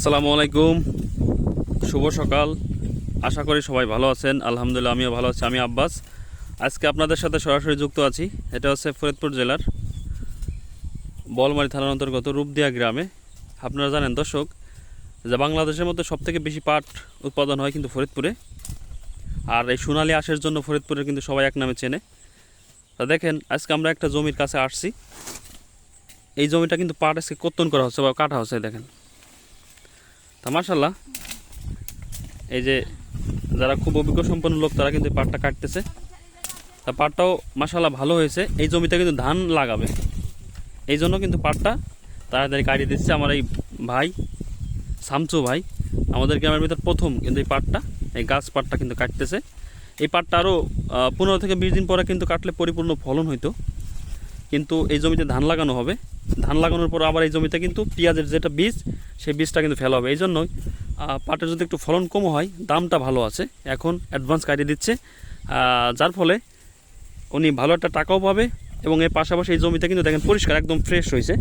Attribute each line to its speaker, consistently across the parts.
Speaker 1: আসসালামু আলাইকুম। শুভ সকাল। আশা করি সবাই ভালো আছেন। আলহামদুলিল্লাহ, আমিও ভালো আছি। আমি আব্বাস। আজকে আপনাদের সাথে সরাসরি যুক্ত আছি। এটা হচ্ছে ফরিদপুর জেলার বলমারি থানার অন্তর্গত রূপদিয়া গ্রামে। আপনারা জানেন দর্শক, যে বাংলাদেশের মধ্যে সবথেকে বেশি পাট উৎপাদন হয় কিন্তু ফরিদপুরে। আর এই সোনালি আঁশের জন্য ফরিদপুরে কিন্তু সবাই এক নামে চেনে। তা দেখেন, আজকে আমরা একটা জমির কাছে আসছি। এই জমিটা কিন্তু পাট আজকে কর্তন করা হচ্ছে বা কাটা হচ্ছে, দেখেন। তা মার্শাল্লাহ এই যে যারা খুব অভিজ্ঞ সম্পন্ন লোক, তারা কিন্তু পাটটা কাটতেছে। তা পাটটাও মার্শাল্লাহ ভালো হয়েছে। এই জমিতে কিন্তু ধান লাগাবে। এই জন্য কিন্তু পাটটা তাড়াতাড়ি কাটিয়ে দিচ্ছে আমার এই ভাই, সামচু ভাই, আমাদের গ্রামের ভিতর প্রথম কিন্তু এই পাটটা, এই গাছ পাটটা কিন্তু কাটতেছে। এই পাটটা আরও পনেরো থেকে বিশ দিন পরে কিন্তু কাটলে পরিপূর্ণ ফলন হইতো। কিন্তু এই জমিতে ধান লাগানো হবে। ধান লাগানোর পর আবার এই জমিতে কিন্তু পেঁয়াজের যেটা বীজ সেই বীজটা কিন্তু ফেলা হবে। এই জন্যই পাটের যদি একটু ফলন কম হয় দামটা ভালো আছে। এখন অ্যাডভান্স কাটিয়ে দিচ্ছে। যার ফলে উনি ভালো একটা টাকাও পাবে এবং এর পাশাপাশি এই জমিতে কিন্তু দেখেন পরিষ্কার একদম ফ্রেশ হয়েছে।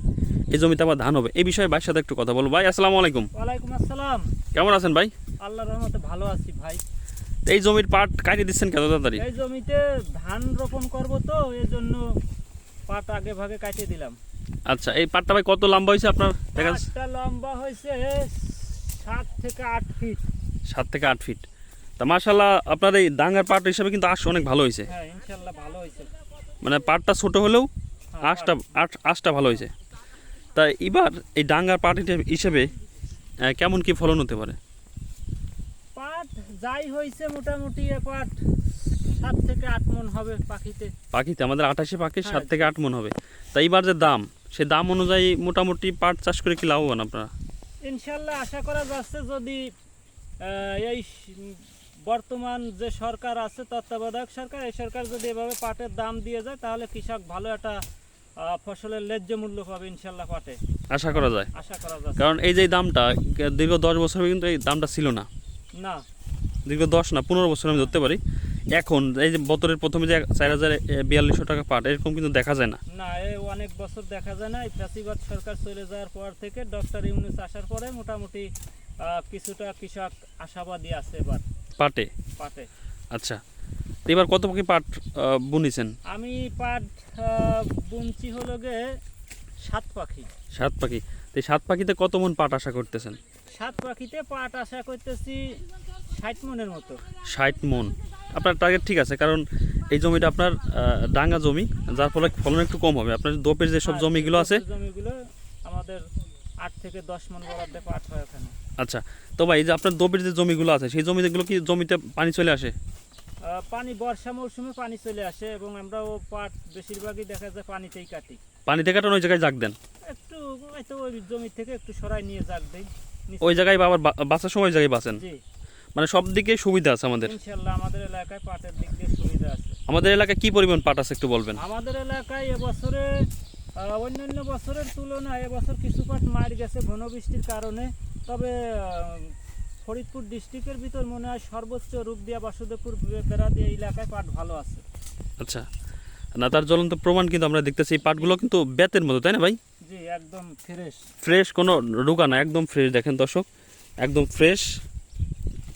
Speaker 1: এই জমিতে আবার ধান হবে। এই বিষয়ে ভাইয়ের সাথে একটু কথা বলব। ভাই আসসালামু আলাইকুম।
Speaker 2: ওয়ালাইকুম আসসালাম।
Speaker 1: কেমন আছেন ভাই?
Speaker 2: আল্লাহর রহমতে ভালো আছি ভাই।
Speaker 1: এই জমির পাট কাটিয়ে দিচ্ছেন কত তাড়াতাড়ি?
Speaker 2: এই জমিতে ধান রোপণ করব তো এই জন্য পাট আগে ভাগে কাটিয়ে দিলাম।
Speaker 1: আচ্ছা এই পাটটা ভাই কত লম্বা হয়েছে আপনার? দেখা
Speaker 2: পাটটা লম্বা হয়েছে সাত থেকে আট ফিট।
Speaker 1: সাত থেকে আট ফিট। তা মার্শাল্লাহ আপনার এই ডাঙ্গার পাট হিসাবে কিন্তু আশ অনেক ভালো হয়েছে।
Speaker 2: হ্যাঁ ইনশাল্লাহ ভালো হয়েছে।
Speaker 1: মানে পাটটা ছোট হলেও
Speaker 2: হ্যাঁ,
Speaker 1: আঁশটা আট আশটা ভালো হয়েছে। তা এবার এই ডাঙ্গার পাট হিসেবে- কেমন কি ফলন হতে পারে?
Speaker 2: পাট যাই হয়েছে মোটামুটি পাট সাত থেকে আট মন হবে পাখিতে।
Speaker 1: পাখিতে আমাদের আঠাশে পাখি সাত
Speaker 2: হ্যাঁ।
Speaker 1: থেকে আট মন হবে। তা এইবার যে দাম সে দাম অনুযায়ী মোটামুটি পাট চাষ করে কি লাভবান আপনারা?
Speaker 2: ইনশাল্লাহ আশা করা যাচ্ছে যদি এই বর্তমান যে সরকার আছে তত্ত্বাবধায়ক সরকার এই সরকার যদি এভাবে পাটের দাম দিয়ে যায় তাহলে কৃষক ভালো একটা ফসলের ন্যায্য মূল্য পাবে ইনশাল্লাহ পাটে।
Speaker 1: আশা করা যায়?
Speaker 2: আশা করা যাচ্ছে।
Speaker 1: কারণ এই যে দামটা দীর্ঘ দশ বছর কিন্তু এই দামটা ছিল না।
Speaker 2: না।
Speaker 1: দীর্ঘ দশ না পনেরো বছর আমি ধরতে পারি। এখন এই যে বছরের প্রথমে যে চার হাজার বিয়াল্লিশশো টাকা পাট এরকম কিন্তু দেখা যায় না।
Speaker 2: না এই অনেক বছর দেখা যায় না এই ফ্যাসিবাদ সরকার চলে যাওয়ার পর থেকে ডক্টর ইউনুস আসার পরে মোটামুটি কিছুটা কৃষক আশাবাদী আছে এবার।
Speaker 1: পাটে?
Speaker 2: পাটে।
Speaker 1: আচ্ছা এবার কত পাখি পাট বুনিছেন?
Speaker 2: আমি পাট বুনছি হলো গে সাত পাখি।
Speaker 1: সাত পাখি। তো সাত পাখিতে কত মন পাট আশা করতেছেন?
Speaker 2: সাত পাখিতে পাট আশা করতেছি ষাট মনের মতো।
Speaker 1: ষাট মন। আপনার টার্গেট ঠিক আছে কারণ এই জমিটা আপনার ডাঙ্গা জমি যার ফলে ফলন একটু কম হবে। আপনার দোপের যেসব জমিগুলো আছে
Speaker 2: জমিগুলো আমাদের আট থেকে দশ মন বরাদ্দে পাট হয় ওখানে।
Speaker 1: আচ্ছা তো ভাই এই যে আপনার দোপের যে জমিগুলো আছে সেই জমিগুলো কি জমিতে পানি চলে আসে?
Speaker 2: পানি বর্ষা মৌসুমে পানি চলে আসে এবং আমরা ও পাট বেশিরভাগই দেখা যায় পানিতেই কাটি।
Speaker 1: পানিতে কাটানো ওই জায়গায় জাগ দেন?
Speaker 2: একটু হয়তো ওই জমি থেকে একটু সরাই নিয়ে যাক দেই।
Speaker 1: ওই জায়গায় আবার বাঁচার সময় ওই জায়গায় বাঁচেন?
Speaker 2: জি।
Speaker 1: মানে সব দিকে সুবিধা আছে আমাদের।
Speaker 2: ইনশাল্লাহ আমাদের এলাকায় পাটের দিক দিয়ে সুবিধা আছে।
Speaker 1: আমাদের এলাকায় কি পরিমাণ পাট আছে একটু বলবেন?
Speaker 2: আমাদের এলাকায় এবছরে অন্যান্য বছরের তুলনায় এবছর কিছু পাট মার গেছে ঘন বৃষ্টির কারণে। তবে ফরিদপুর ডিস্ট্রিক্টের ভিতর মনে হয় সর্বোচ্চ রূপ দিয়া বাসুদেবপুর বে- বেড়াদি এই এলাকায় পাট ভালো আছে।
Speaker 1: আচ্ছা। না তার জ্বলন্ত প্রমাণ কিন্তু আমরা দেখতেছি এই পাটগুলো কিন্তু বেতের মতো তাই না ভাই?
Speaker 2: জি একদম ফ্রেশ
Speaker 1: ফ্রেশ কোনো রোগা না একদম ফ্রেশ দেখেন দর্শক একদম ফ্রেশ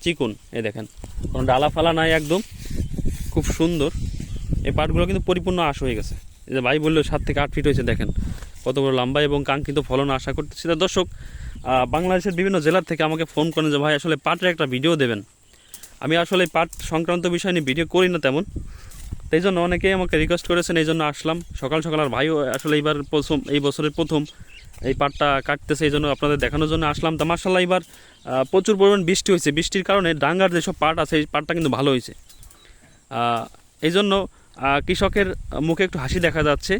Speaker 1: চিকুন, এই দেখেন। কোনো ডালা ফালা নাই একদম, খুব সুন্দর। এই পাটগুলো কিন্তু পরিপূর্ণ আশ হয়ে গেছে। এই যে ভাই বলল সাত থেকে আট ফিট হয়েছে, দেখেন। কত বড় লম্বা এবং কাঙ্ক্ষিত ফলন আশা করতেছি। তা দর্শক বাংলাদেশের বিভিন্ন জেলার থেকে আমাকে ফোন করেন যে, ভাই, আসলে পাটের একটা ভিডিও দেবেন। আমি আসলে পাট সংক্রান্ত বিষয় নিয়ে ভিডিও করি না তেমন। তাই জন্য অনেকেই আমাকে রিকোয়েস্ট করেছেন, এই জন্য আসলাম। সকাল সকাল আর ভাইও আসলে এইবার প্রথম, এই বছরের প্রথম এই পাটটা কাটতেছে, এই জন্য আপনাদের দেখানোর জন্য আসলাম। তা মার্শাল্লাহ এবার প্রচুর পরিমাণ বৃষ্টি হয়েছে। বৃষ্টির কারণে ডাঙ্গার যেসব পাট আছে, এই পাটটা কিন্তু ভালো হয়েছে। এই জন্য কৃষকের মুখে একটু হাসি দেখা যাচ্ছে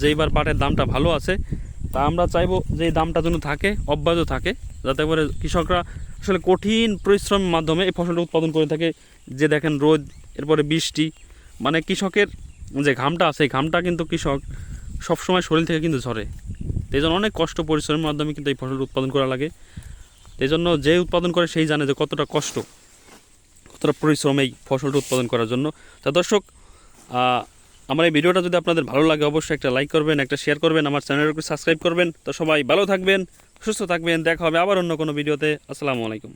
Speaker 1: যে এইবার পাটের দামটা ভালো আছে। তা আমরা চাইব যে এই দামটা যেন থাকে, অব্যাহত থাকে, যাতে করে কৃষকরা আসলে কঠিন পরিশ্রমের মাধ্যমে এই ফসলটা উৎপাদন করে থাকে। যে দেখেন রোদ, এরপরে বৃষ্টি মানে কৃষকের যে ঘামটা আছে, এই ঘামটা কিন্তু কৃষক সবসময় শরীর থেকে কিন্তু ঝরে। এই জন্য অনেক কষ্ট পরিশ্রমের মাধ্যমে কিন্তু এই ফসল উৎপাদন করা লাগে। এই জন্য যে উৎপাদন করে সেই জানে যে কতটা কষ্ট, কতটা পরিশ্রম এই ফসলটা উৎপাদন করার জন্য। তা দর্শক আমার এই ভিডিওটা যদি আপনাদের ভালো লাগে অবশ্যই একটা লাইক করবেন, একটা শেয়ার করবেন, আমার চ্যানেলকে সাবস্ক্রাইব করবেন। তো সবাই ভালো থাকবেন, সুস্থ থাকবেন, দেখা হবে আবার অন্য কোনো ভিডিওতে। আসসালামু আলাইকুম।